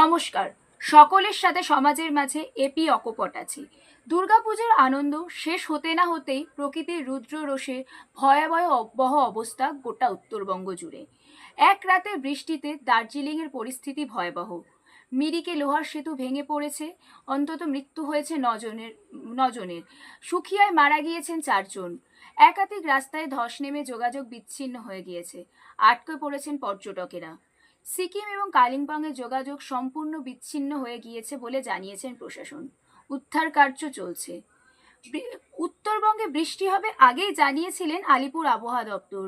নমস্কার। সকলের সাথে সমাজের মাঝে এপি অকপট আছি। দুর্গাপুজোর আনন্দ শেষ হতে না হতেই প্রকৃতির রুদ্র রোষে ভয়াবহ অব্যহ অবস্থা গোটা উত্তরবঙ্গ জুড়ে। এক রাতে বৃষ্টিতে দার্জিলিংয়ের পরিস্থিতি ভয়াবহ। মিরিকে লোহার সেতু ভেঙে পড়েছে, অন্তত মৃত্যু হয়েছে নজনের নজনের। সুখিয়ায় মারা গিয়েছেন চারজন। একাধিক রাস্তায় ধস নেমে যোগাযোগ বিচ্ছিন্ন হয়ে গিয়েছে। আটকে পড়েছেন পর্যটকেরা। সিকিম এবং কালিম্পংয়ে যোগাযোগ সম্পূর্ণ বিচ্ছিন্ন হয়ে গিয়েছে বলে জানিয়েছেন প্রশাসন। উদ্ধার কার্য চলছে। উত্তরবঙ্গে বৃষ্টি হবে আগেই জানিয়েছিলেন আলিপুর আবহাওয়া দপ্তর।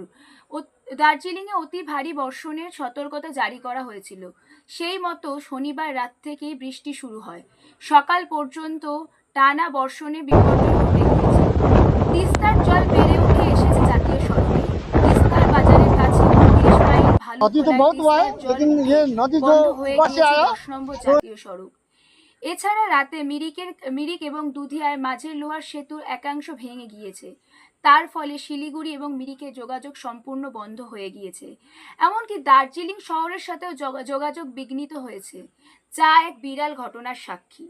দার্জিলিংয়ে অতি ভারী বর্ষণের সতর্কতা জারি করা হয়েছিল। সেই মতো শনিবার রাত থেকেই বৃষ্টি শুরু হয়। সকাল পর্যন্ত টানা বর্ষণে বিপর্যয় ঘটে গিয়েছে। তিস্তার জল বেড়ে উঠে এসেছে জাতীয় সড়কে তিস্তার বাজারের কাছে উনত্রিশ মাইল ভালো नदी तो बहुत हुआ है लेकिन ये नदी जो বন্ধ হয়ে ऊपर से গিয়েছে आया দশ নম্বর জাতীয় সড়ক এছাড়া রাতে মিরিকের মিরিক এবং দুধিয়ার মাঝের লোহার সেতুর একাংশ ভেঙে গিয়েছে তার ফলে শিলিগুড়ি এবং মিরিকে যোগাযোগ সম্পূর্ণ বন্ধ হয়ে গিয়েছে এমনকি দার্জিলিং শহরের সাথেও যোগা- যোগাযোগ বিঘ্নিত হয়েছে যা এক বিরাল ঘটনার সাক্ষী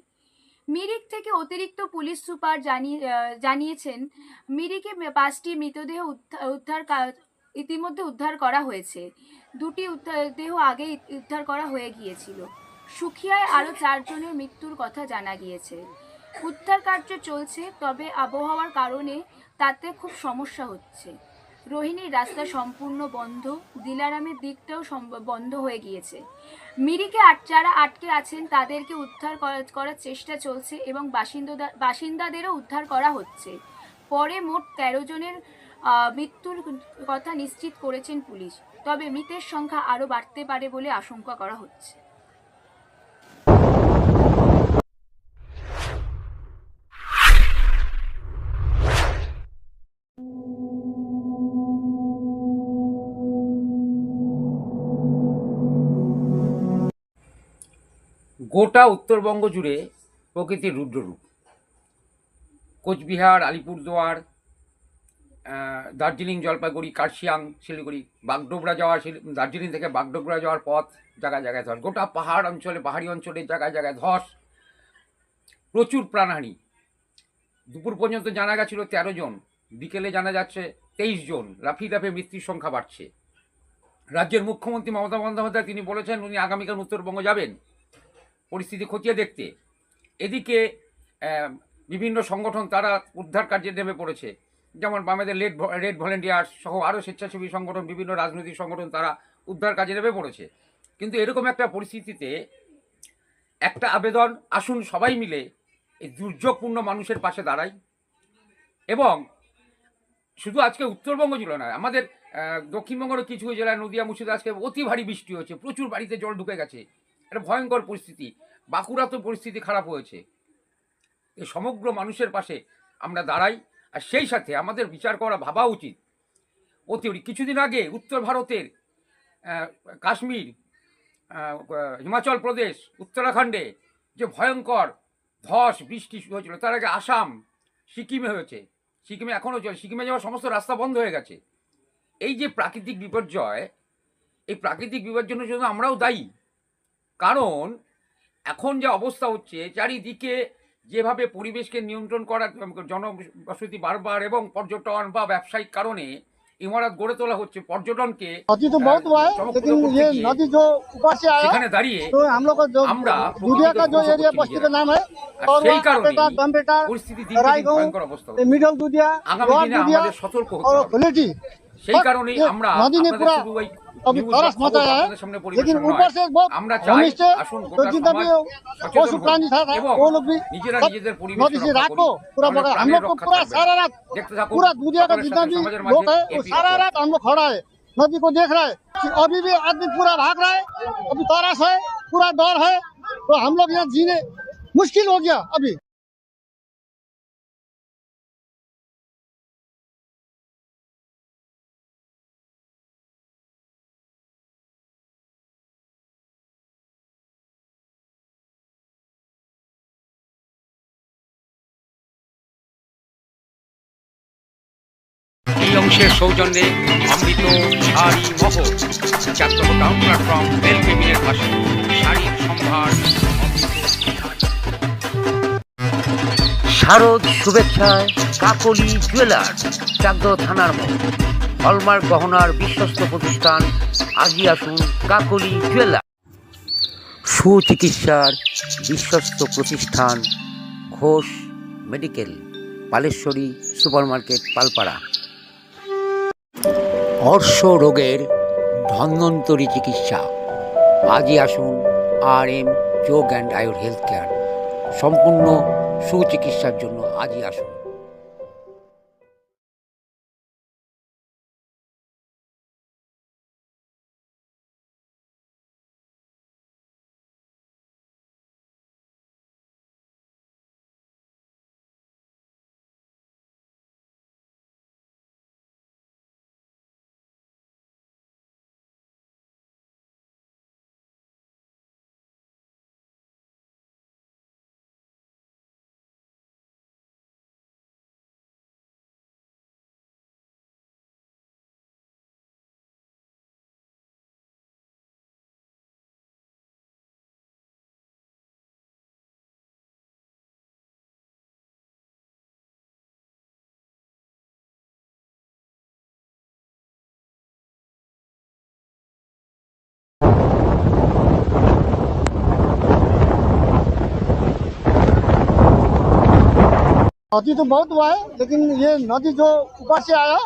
মিরিক থেকে অতিরিক্ত পুলিশ সুপার জানিয়ে আহ, জানিয়েছেন মিরিকে পাঁচটি মৃতদেহ উদ্ধা- উদ্ধার কা- ইতিমধ্যে উদ্ধার করা হয়েছে। দুটি দেহ আগেই উদ্ধার করা হয়ে গিয়েছিল। সুখিয়ায় আরও চারজনের মৃত্যুর কথা জানা গিয়েছে। উদ্ধার কার্য চলছে, তবে আবহাওয়ার কারণে তাতে খুব সমস্যা হচ্ছে। রোহিণীর রাস্তা সম্পূর্ণ বন্ধ, দিলারামের দিকটাও বন্ধ হয়ে গিয়েছে। মিরিকে আট যারা আটকে আছেন, তাদেরকে উদ্ধার করা- করার চেষ্টা চলছে এবং বাসিন্দা বাসিন্দাদেরও উদ্ধার করা হচ্ছে। পরে মোট তেরো জনের মৃত্যুর কথা নিশ্চিত করেছেন পুলিশ। তবে মৃতের সংখ্যা আরও বাড়তে পারে বলে আশঙ্কা করা হচ্ছে। গোটা উত্তরবঙ্গ জুড়ে প্রকৃতির রুদ্ররূপ। কোচবিহার, আলিপুরদুয়ার দার্জিলিং, জলপাইগুড়ি, কার্শিয়াং, শিলিগুড়ি, বাগডোগরা যাওয়া দার্জিলিং থেকে বাগডোগরা যাওয়ার পথ জায়গায় জায়গায় ধস। গোটা পাহাড় অঞ্চলে, পাহাড়ি অঞ্চলে জায়গায় জায়গায় ধস। প্রচুর প্রাণহানি। দুপুর পর্যন্ত জানা গেছিল তেরো জন। বিকেলে জানা যাচ্ছে তেইশ জন। লাফিয়ে লাফিয়ে মৃত্যুর সংখ্যা বাড়ছে। রাজ্যের মুখ্যমন্ত্রী মমতা বন্দ্যোপাধ্যায়, তিনি বলেছেন, উনি আগামীকাল উত্তরবঙ্গ যাবেন। পরিস্থিতি খতিয়ে দেখতে। এদিকে বিভিন্ন সংগঠন, তারা উদ্ধার কার্যে নেমে পড়েছে। যেমন বামেদের লেড রেড ভলেন্টিয়ার্স সহ আরও স্বেচ্ছাসেবী সংগঠন, বিভিন্ন রাজনৈতিক সংগঠন তারা উদ্ধার কাজে নেমে পড়েছে। কিন্তু এরকম একটা পরিস্থিতিতে একটা আবেদন, আসুন সবাই মিলে এই দুর্যোগপূর্ণ মানুষের পাশে দাঁড়াই। এবং শুধু আজকে উত্তরবঙ্গ ছিল না, আমাদের দক্ষিণবঙ্গের কিছু জেলায় নদিয়া মুর্শিদা আজকে অতি ভারী বৃষ্টি হয়েছে, প্রচুর বাড়িতে জল ঢুকে গেছে। একটা ভয়ঙ্কর পরিস্থিতি বাঁকুড়া তো পরিস্থিতি খারাপ হয়েছে। এই সমগ্র মানুষের পাশে আমরা দাঁড়াই। আর সেই সাথে আমাদের বিচার করা ভাবা উচিত। অতি কিছুদিন আগে উত্তর ভারতের কাশ্মীর হিমাচল প্রদেশ, উত্তরাখণ্ডে যে ভয়ঙ্কর ধস, বৃষ্টি শুরু হয়েছিল, তার আগে আসাম, সিকিমে হয়েছে। সিকিমে এখনও চলে, সিকিমে যাওয়ার সমস্ত রাস্তা বন্ধ হয়ে গেছে। এই যে প্রাকৃতিক বিপর্যয়, এই প্রাকৃতিক বিপর্যয়ের জন্য আমরাও দায়ী। কারণ এখন যে অবস্থা হচ্ছে, চারিদিকে যেভাবে পরিবেশকে নিয়ন্ত্রণ করার জনবসতি বারবার এবং পর্যটন বা ব্যবসায়িক কারণে ইমারত গড়ে তোলা হচ্ছে পর্যটনকে সেখানে দাঁড়িয়ে আমরা সেই কারণে সতর্ক সেই কারণে আমরা अभी तरस मत आया है लेकिन ऊपर से बहुत घनिष्ठ तो जितना भी पशु प्राणी था वो लोग भी मोदी जी रात को पूरा बड़ा हम लोग को पूरा सारा रात पूरा दुनिया का जितना भी लोग है वो सारा रात हम लोग खड़ा है नदी को देख रहा है अभी भी आदमी पूरा भाग रहा है अभी तरस है पूरा डर है तो हम लोग यहाँ जीने मुश्किल हो गया अभी অংশের সৌজন্যে অমৃত শাড়ি মহল চারতম টাউন প্ল্যাটফর্ম রেল কেবিনের পাশে শাড়ির সম্ভার শারদ শুভেচ্ছায় কাকলি জুয়েলার্স, চাকদহ থানার মোড় হলমার্ক গহনার বিশ্বস্ত প্রতিষ্ঠান আজই আসুন কাকলি জুয়েলার্স। সুচিকিৎসার বিশ্বস্ত প্রতিষ্ঠান ঘোষ মেডিকেল, পালেশ্বরী সুপারমার্কেট, পালপাড়া। অর্শ রোগের ধন্বন্তরী চিকিৎসা। আজই আসুন R M Yog and Ayur health care. সম্পূর্ণ সুচিকিৎসার জন্য আজই আসুন। नदी तो बहुत हुआ है लेकिन ये नदी जो ऊपर से आया